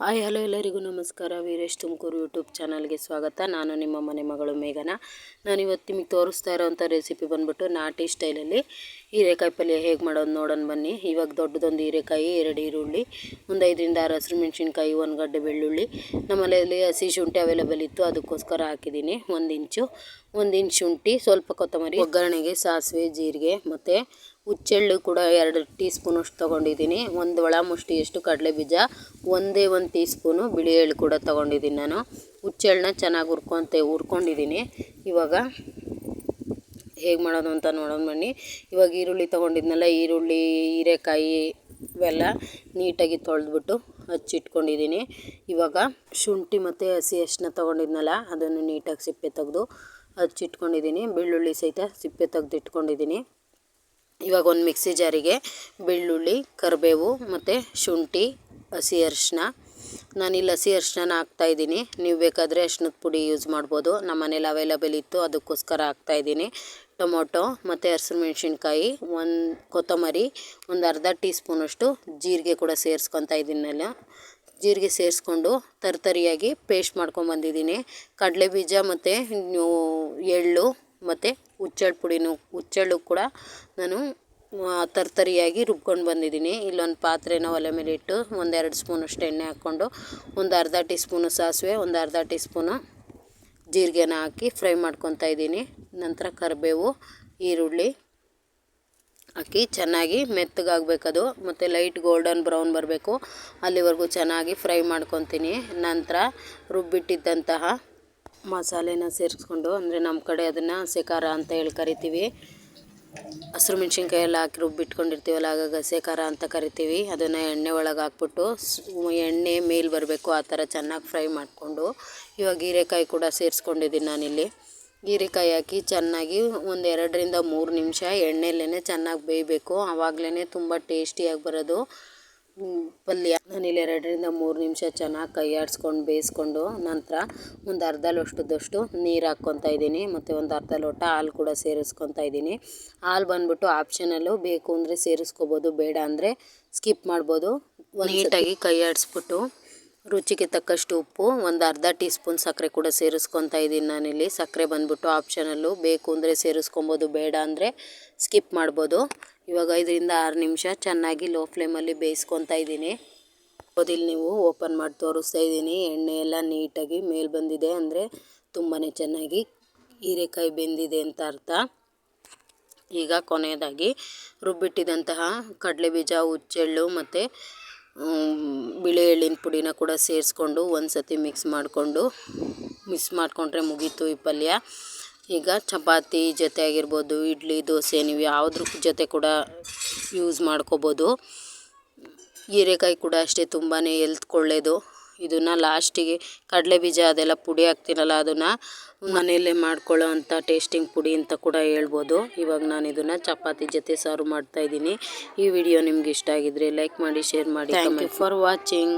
Hi, hello ಎಲ್ಲರಿಗೂ ನಮಸ್ಕಾರ. Veeresh Tumakuru YouTube ಚಾನಲ್ಗೆ ಸ್ವಾಗತ. ನಾನು ನಿಮ್ಮ ಮನೆ ಮಗಳು ಮೇಘನ. ನಾನು ಇವತ್ತು ನಿಮಗೆ ತೋರಿಸ್ತಾ ಇರೋವಂಥ ರೆಸಿಪಿ ಬಂದ್ಬಿಟ್ಟು ನಾಟಿ ಸ್ಟೈಲಲ್ಲಿ ಹೀರೆಕಾಯಿ ಪಲ್ಯ ಹೇಗೆ ಮಾಡೋದು ನೋಡೋಣ ಬನ್ನಿ. ಇವಾಗ ದೊಡ್ಡದೊಂದು ಹೀರೆಕಾಯಿ, ಎರಡು ಈರುಳ್ಳಿ, ಒಂದು ಐದರಿಂದ ಆರು ಹಸಿರು ಮೆಣಸಿನ್ಕಾಯಿ, ಒಂದು ಗಡ್ಡೆ ಬೆಳ್ಳುಳ್ಳಿ. ನಮ್ಮ ಮನೆಯಲ್ಲಿ ಹಸಿ ಶುಂಠಿ ಅವೈಲೇಬಲ್ ಇತ್ತು. ಅದಕ್ಕೋಸ್ಕರ ಹಾಕಿದ್ದೀನಿ. ಒಂದು ಇಂಚು ಒಂದು ಇಂಚು ಶುಂಠಿ, ಸ್ವಲ್ಪ ಕೊತ್ತಂಬರಿ, ಒಗ್ಗರಣೆಗೆ ಸಾಸಿವೆ, ಜೀರಿಗೆ, ಮತ್ತು ಹುಚ್ಚೆಳ್ಳು ಕೂಡ ಎರಡು ಟೀ ಸ್ಪೂನಷ್ಟು ತೊಗೊಂಡಿದ್ದೀನಿ. ಒಂದು ಒಳ ಮುಷ್ಟಿಯಷ್ಟು ಕಡಲೆ ಬೀಜ, ಒಂದೇ ಒಂದು ಟೀ ಸ್ಪೂನು ಬಿಳಿ ಎಳ್ಳು ಕೂಡ ತೊಗೊಂಡಿದ್ದೀನಿ ನಾನು. ಹುಚ್ಚೆಳ್ಳನ್ನ ಚೆನ್ನಾಗಿ ಹುರ್ಕೊತೆ, ಹುರ್ಕೊಂಡಿದ್ದೀನಿ. ಇವಾಗ ಹೇಗೆ ಮಾಡೋದು ಅಂತ ನೋಡೋಣ ಬನ್ನಿ. ಇವಾಗ ಈರುಳ್ಳಿ ತೊಗೊಂಡಿದ್ನಲ್ಲ, ಈರುಳ್ಳಿ, ಹೀರೆಕಾಯಿ ಇವೆಲ್ಲ ನೀಟಾಗಿ ತೊಳೆದ್ಬಿಟ್ಟು ಹಚ್ಚಿಟ್ಕೊಂಡಿದ್ದೀನಿ. ಇವಾಗ ಶುಂಠಿ ಮತ್ತು ಹಸಿ ಅರಿಶಿನ ತೊಗೊಂಡಿದ್ನಲ್ಲ, ಅದನ್ನು ನೀಟಾಗಿ ಸಿಪ್ಪೆ ತೆಗೆದು ಹಚ್ಚಿಟ್ಕೊಂಡಿದ್ದೀನಿ. ಬೆಳ್ಳುಳ್ಳಿ ಸಹಿತ ಸಿಪ್ಪೆ ತೆಗೆದು ಇಟ್ಕೊಂಡಿದ್ದೀನಿ ಇವಾಗ ಒಂದು ಮಿಕ್ಸಿ ಜಾರಿಗೆ ಬೆಳ್ಳುಳ್ಳಿ, ಕರಿಬೇವು ಮತ್ತು ಶುಂಠಿ, ಹಸಿ ಅರಿಶಿನ ನಾನಿಲ್ಲಿ ಹಸಿ ಅರಿಶಿನ ಹಾಕ್ತಾಯಿದ್ದೀನಿ ನೀವು ಬೇಕಾದರೆ ಅರ್ಶಿನದ ಪುಡಿ ಯೂಸ್ ಮಾಡ್ಬೋದು. ನಮ್ಮ ಮನೇಲಿ ಅವೈಲಬಲ್ ಇತ್ತು, ಅದಕ್ಕೋಸ್ಕರ ಹಾಕ್ತಾಯಿದ್ದೀನಿ ಟೊಮೊಟೊ ಮತ್ತು ಹಸಿರು ಮೆಣಸಿನ್ಕಾಯಿ ಒಂದು ಕೊತ್ತಂಬರಿ, ಒಂದು ಅರ್ಧ ಟೀ ಸ್ಪೂನಷ್ಟು ಜೀರಿಗೆ ಕೂಡ ಸೇರಿಸ್ಕೊತಾ ಇದ್ದೀನಲ್ಲ ಜೀರಿಗೆ ಸೇರಿಸ್ಕೊಂಡು ತರ್ತರಿಯಾಗಿ ಪೇಸ್ಟ್ ಮಾಡ್ಕೊಂಬಂದಿದ್ದೀನಿ ಕಡಲೆ ಬೀಜ ಮತ್ತು ಎಳ್ಳು ಮತ್ತು ಹುಚ್ಚೆಳ್ಳು ಪುಡಿನೂ ಹುಚ್ಚೆಳ್ಳು ಕೂಡ ನಾನು ತರ್ತರಿಯಾಗಿ ರುಬ್ಕೊಂಡು ಬಂದಿದ್ದೀನಿ. ಇಲ್ಲೊಂದು ಪಾತ್ರೆನ ಒಲೆ ಮೇಲೆ ಇಟ್ಟು ಒಂದೆರಡು ಸ್ಪೂನಷ್ಟು ಎಣ್ಣೆ ಹಾಕ್ಕೊಂಡು, ಒಂದು ಅರ್ಧ ಟೀ ಸ್ಪೂನು ಸಾಸಿವೆ, ಒಂದು ಅರ್ಧ ಟೀ ಸ್ಪೂನು ಜೀರಿಗೆನ ಹಾಕಿ ಫ್ರೈ ಮಾಡ್ಕೊತಾ ಇದ್ದೀನಿ. ನಂತರ ಕರಿಬೇವು, ಈರುಳ್ಳಿ ಹಾಕಿ ಚೆನ್ನಾಗಿ ಮೆತ್ತಗಾಗಬೇಕದು. ಮತ್ತು ಲೈಟ್ ಗೋಲ್ಡನ್ ಬ್ರೌನ್ ಬರಬೇಕು. ಅಲ್ಲಿವರೆಗೂ ಚೆನ್ನಾಗಿ ಫ್ರೈ ಮಾಡ್ಕೊತೀನಿ. ನಂತರ ರುಬ್ಬಿಟ್ಟಿದ್ದಂತಹ ಮಸಾಲೆನ ಸೇರಿಸ್ಕೊಂಡು, ಅಂದರೆ ನಮ್ಮ ಕಡೆ ಅದನ್ನು ಹಸೆಕಾರ ಅಂತ ಹೇಳಿ ಕರಿತೀವಿ. ಹಸಿರು ಮೆಣ್ಸಿನ್ಕಾಯಿ ಎಲ್ಲ ಹಾಕಿ ರುಬ್ಬಿಟ್ಕೊಂಡಿರ್ತೀವಲ್ಲ ಆಗ ಹಸೆಕಾರ ಅಂತ ಕರಿತೀವಿ. ಅದನ್ನು ಎಣ್ಣೆ ಒಳಗೆ ಹಾಕ್ಬಿಟ್ಟು ಎಣ್ಣೆ ಮೇಲೆ ಬರಬೇಕು, ಆ ಥರ ಚೆನ್ನಾಗಿ ಫ್ರೈ ಮಾಡಿಕೊಂಡು. ಇವಾಗ ಹೀರೆಕಾಯಿ ಕೂಡ ಸೇರಿಸ್ಕೊಂಡಿದ್ದೀನಿ ನಾನಿಲ್ಲಿ. ಹೀರೆಕಾಯಿ ಹಾಕಿ ಚೆನ್ನಾಗಿ ಒಂದು ಎರಡರಿಂದ ಮೂರು ನಿಮಿಷ ಎಣ್ಣೆಲೇ ಚೆನ್ನಾಗಿ ಬೇಯಬೇಕು. ಆವಾಗಲೇ ತುಂಬ ಟೇಸ್ಟಿಯಾಗಿ ಬರೋದು. ಪಲ್ಯ ನಾನಿಲ್ಲಿ ಎರಡರಿಂದ ಮೂರು ನಿಮಿಷ ಚೆನ್ನಾಗಿ ಕೈ ಆಡಿಸ್ಕೊಂಡು, ಬೇಯಿಸ್ಕೊಂಡು ನಂತರ ಒಂದು ಅರ್ಧ ಲೋಟದಷ್ಟು ನೀರು ಹಾಕ್ಕೊತಾ ಇದ್ದೀನಿ. ಮತ್ತು ಒಂದು ಅರ್ಧ ಲೋಟ ಹಾಲು ಕೂಡ ಸೇರಿಸ್ಕೊತಾ ಇದ್ದೀನಿ. ಹಾಲು ಬಂದ್ಬಿಟ್ಟು ಆಪ್ಷನಲ್ಲು ಬೇಕು ಅಂದರೆ ಸೇರಿಸ್ಕೋಬೋದು, ಬೇಡ ಅಂದರೆ ಸ್ಕಿಪ್ ಮಾಡ್ಬೋದು. ನೀಟಾಗಿ ಕೈ ಆಡಿಸ್ಬಿಟ್ಟು ರುಚಿಗೆ ತಕ್ಕಷ್ಟು ಉಪ್ಪು, ಒಂದು ಅರ್ಧ ಟೀ ಸ್ಪೂನ್ ಸಕ್ಕರೆ ಕೂಡ ಸೇರಿಸ್ಕೊತಾ ಇದ್ದೀನಿ ನಾನಿಲ್ಲಿ. ಸಕ್ಕರೆ ಬಂದುಬಿಟ್ಟು ಆಪ್ಷನಲ್ಲು ಬೇಕು ಅಂದರೆ ಸೇರಿಸ್ಕೊಬೋದು, ಬೇಡ ಅಂದರೆ ಸ್ಕಿಪ್ ಮಾಡ್ಬೋದು. ಇವಾಗ ಐದರಿಂದ ಆರು ನಿಮಿಷ ಚೆನ್ನಾಗಿ ಲೋ ಫ್ಲೇಮಲ್ಲಿ ಬೇಯಿಸ್ಕೊತಾ ಇದ್ದೀನಿ. ಓದಿಲ್ಲಿ ನೀವು ಓಪನ್ ಮಾಡಿ ತೋರಿಸ್ತಾ ಇದ್ದೀನಿ. ಎಣ್ಣೆ ಎಲ್ಲ ನೀಟಾಗಿ ಮೇಲೆ ಬಂದಿದೆ ಅಂದರೆ ತುಂಬಾ ಚೆನ್ನಾಗಿ ಹೀರೆಕಾಯಿ ಬೆಂದಿದೆ ಅಂತ ಅರ್ಥ. ಈಗ ಕೊನೆಯದಾಗಿ ರುಬ್ಬಿಟ್ಟಿದಂತಹ ಕಡಲೆ ಬೀಜ ಹುಚ್ಚೆಳ್ಳು ಮತ್ತು ಬಿಳಿ ಎಳ್ಳಿನ ಪುಡಿನ ಕೂಡ ಸೇರಿಸ್ಕೊಂಡು ಒಂದು ಸತಿ ಮಿಕ್ಸ್ ಮಾಡಿಕೊಂಡು ಮಿಕ್ಸ್ ಮಾಡಿಕೊಂಡ್ರೆ ಮುಗೀತು ಈ ಪಲ್ಯ. ಈಗ ಚಪಾತಿ ಜೊತೆ ಆಗಿರ್ಬೋದು, ಇಡ್ಲಿ, ದೋಸೆ, ನೀವು ಯಾವುದ್ರ ಜೊತೆ ಕೂಡ ಯೂಸ್ ಮಾಡ್ಕೋಬೋದು. ಹೀರೆಕಾಯಿ ಕೂಡ ಅಷ್ಟೇ ತುಂಬಾ ಎಲ್ತ್ ಒಳ್ಳೆಯದು ಇದನ್ನು ಲಾಸ್ಟಿಗೆ ಕಡಲೆ ಬೀಜ ಅದೆಲ್ಲ ಪುಡಿ ಹಾಕ್ತೀನಲ್ಲ ಅದನ್ನು ಮನೆಯಲ್ಲೇ ಮಾಡ್ಕೊಳ್ಳೋ ಅಂಥ ಟೇಸ್ಟಿಂಗ್ ಪುಡಿ ಅಂತ ಕೂಡ ಹೇಳ್ಬೋದು. ಇವಾಗ ನಾನು ಇದನ್ನು ಚಪಾತಿ ಜೊತೆ ಸರ್ವ್ ಮಾಡ್ತಾಯಿದ್ದೀನಿ ಈ ವಿಡಿಯೋ ನಿಮ್ಗೆ ಇಷ್ಟ ಆಗಿದ್ರೆ ಲೈಕ್ ಮಾಡಿ ಶೇರ್ ಮಾಡಿ ಥ್ಯಾಂಕ್ ಯು ಫಾರ್ ವಾಚಿಂಗ್